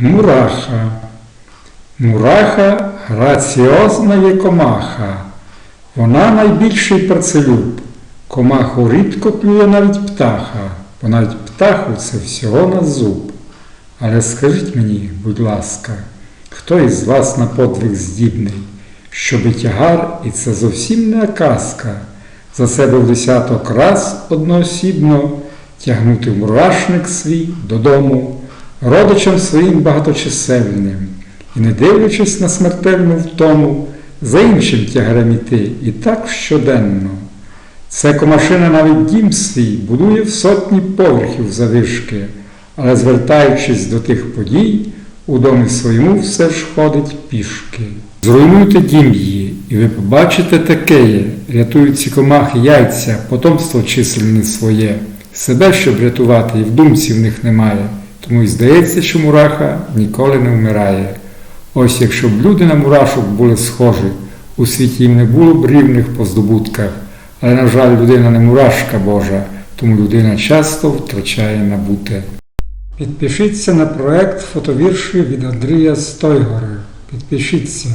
Мураха. Мураха граціозна є комаха. Вона найбільший працелюб. Комаху рідко клює навіть птаха, бо навіть птаху це всього на зуб. Але скажіть мені, будь ласка, хто із вас на подвиг здібний, щоби тягар, і це зовсім не казка, за себе в десяток раз одноосібно тягнути мурашник свій додому, родичам своїм багаточисельним, і не дивлячись на смертельну втому, за іншим тягарем іти, і так щоденно. Це комашина навіть дім свій будує в сотні поверхів завишки, але звертаючись до тих подій, у домі своєму все ж ходить пішки. Зруйнуйте дім її, і ви побачите такеє, рятують ці комахи яйця, потомство чисельне своє, себе щоб рятувати, і в думці в них немає, тому і здається, що мураха ніколи не вмирає. Ось якщо б люди на мурашок були схожі, у світі їм не було б рівних по здобутках, але, на жаль, людина не мурашка Божа, тому людина часто втрачає набуте. Підпишіться на проект фотовірші від Андрія Стойгора. Підпишіться.